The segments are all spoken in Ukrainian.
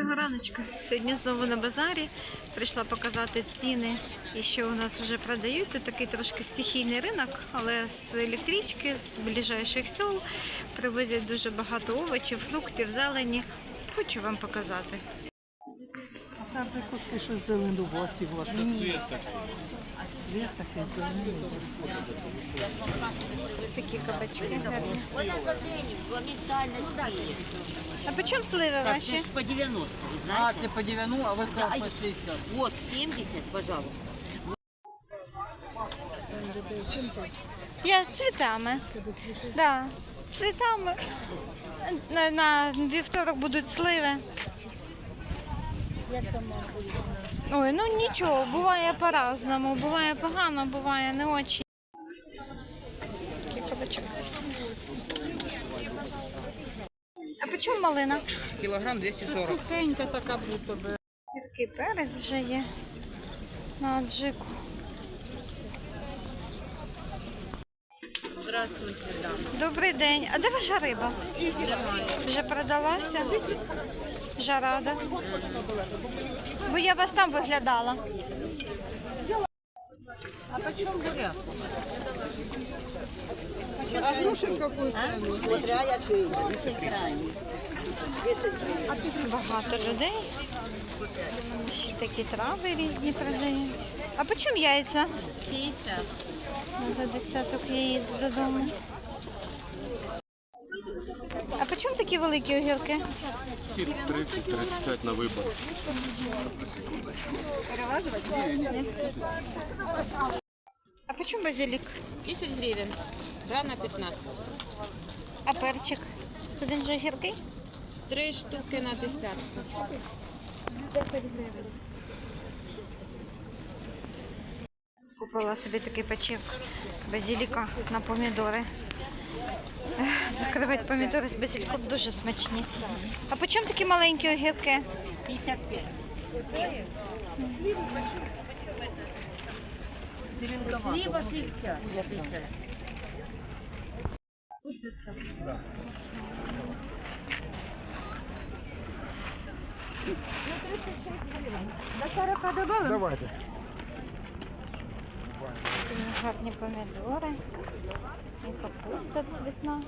Доброго раночка. Сьогодні знову на базарі. Прийшла показати ціни і що у нас вже продають. Це такий трошки стихійний ринок, але з електрички, з ближайших сіл привозять дуже багато овочів, фруктів, зелені. Хочу вам показати. Це абрикоски щось зеленуваті у вас. Цвет такий. А цвіт такий зелений. Ось такі кабачки. Вона за день моментально спіє. А по чому сливи ваші? це по 90, ви А, це по 90, а ви сказали по 60. Вот 70, пожалуйста. Я цвітами. Да, цвітами. На, на вівторок будуть сливи. Ой, ну нічого, буває по-разному. Буває погано, буває не очі. А по чому малина? Кілограм 240. Сухенька така будто би. Такий перець вже є на аджику. Здравствуйте, да. Добрий день. А де ваша риба? Вже продалася? Жарада. Бо я вас там виглядала. А почем буряк? А груши в яку ціну? Багато людей. Ще такі трави різні продають. А по чому яйця? 60. За десяток яєць додому. А по чому такі великі огірки? Хід 30-35 на вибор. А по чому базилік? 10 гривен. Да, на 15. А перчик? То він же огірки? Три штуки на десятку. Купила собі такий пачок базиліка на помідори. Закривати помідори з базиліком дуже смачні. А по чому такі маленькі огірки? 55. Слива 60. 50. Давайте. Гарні помідори. І капуста цвітна.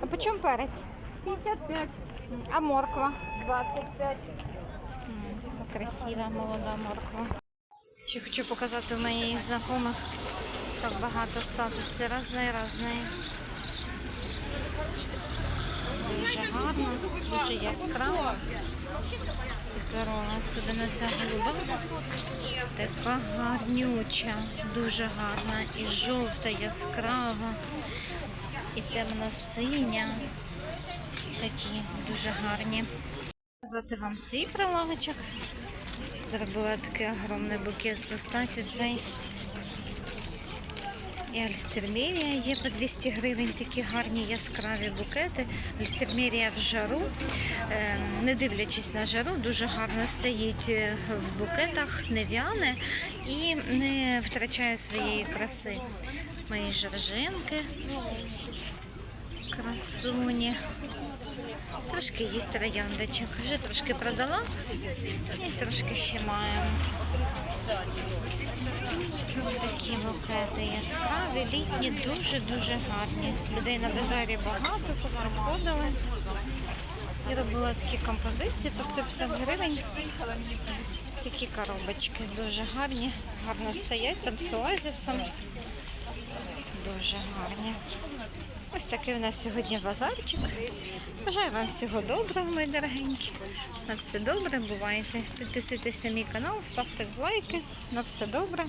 А по чому перець? 55. А морква? 25. Красива молода морква. Ще хочу показати моїх знайомих. Так багато статується різної, різної. Дуже гарно, дуже яскраво. Суперова, особливо ця голуба. Така гарнюча, дуже гарна. І жовта, яскрава, і темно-синя. Такі дуже гарні. Показати вам свій прилавочок. Зробила такий огромний букет з цей. І альстермерія є по 200 гривень, такі гарні яскраві букети. Альстермерія в жару, е, не дивлячись на жару, дуже гарно стоїть е, в букетах, не в'яне і не втрачає своєї краси. Мої жоржинки, красуні. Трошки є трояндочок. Вже трошки продала і трошки ще маємо. Такі букети яскраві, літні, дуже-дуже гарні. Людей на базарі багато, приходили. І робила такі композиції по 150 гривень. Такі коробочки дуже гарні, гарно стоять, там з оазісом. Дуже гарні. Ось такий у нас сьогодні базарчик. Бажаю вам всього доброго, мої дорогенькі. На все добре, бувайте. Підписуйтесь на мій канал, ставте лайки. На все добре.